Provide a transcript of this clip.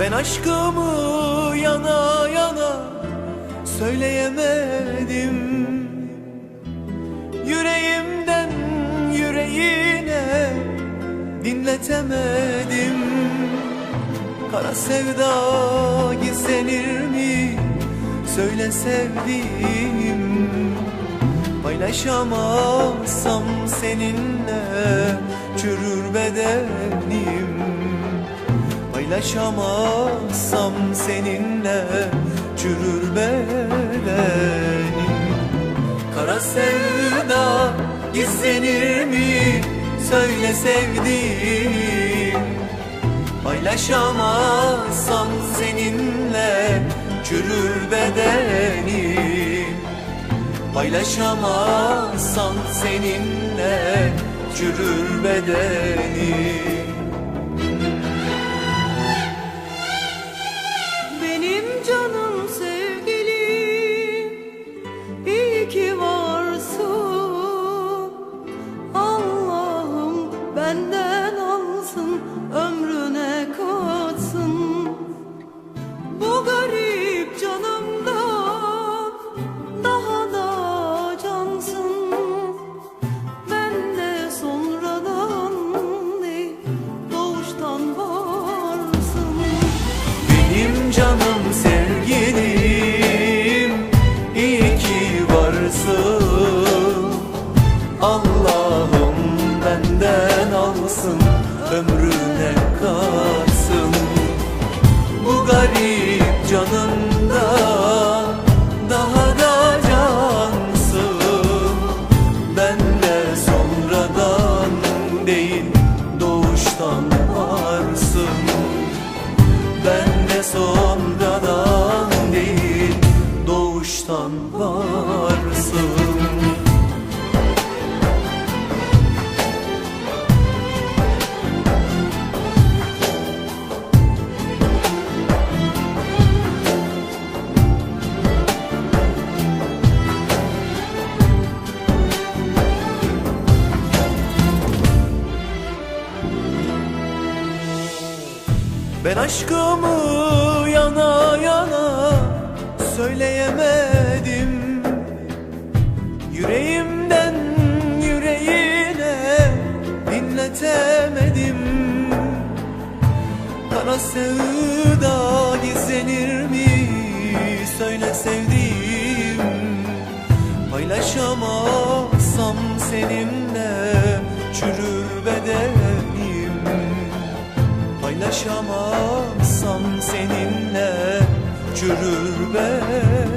Ben aşkımı yana yana söyleyemedim. Yüreğimden yüreğine dinletemedim. Kara sevda gizlenir mi? Söyle sevdiğim. Paylaşamazsam seninle çürür bedenim. Paylaşamazsam seninle çürür bedenim. Kara sevda gizlenir mi? Söyle sevdiğim. Paylaşamazsam seninle çürür bedenim Paylaşamazsam seninle çürür bedenim canım sevgilim iyi ki varsın. Allah'ım benden alsın ömrüne katsın. Bu garip canında daha da cansın. Ben de sonradan değil doğuştan Ben aşkımı yana yana söyleyemedim Yüreğimden yüreğine dinletemedim. Kara sevda gizlenir mi? Söyle sevdiğim. Paylaşamazsam seninle çürür bedenim Paylaşamazsam seninle çürür bedenim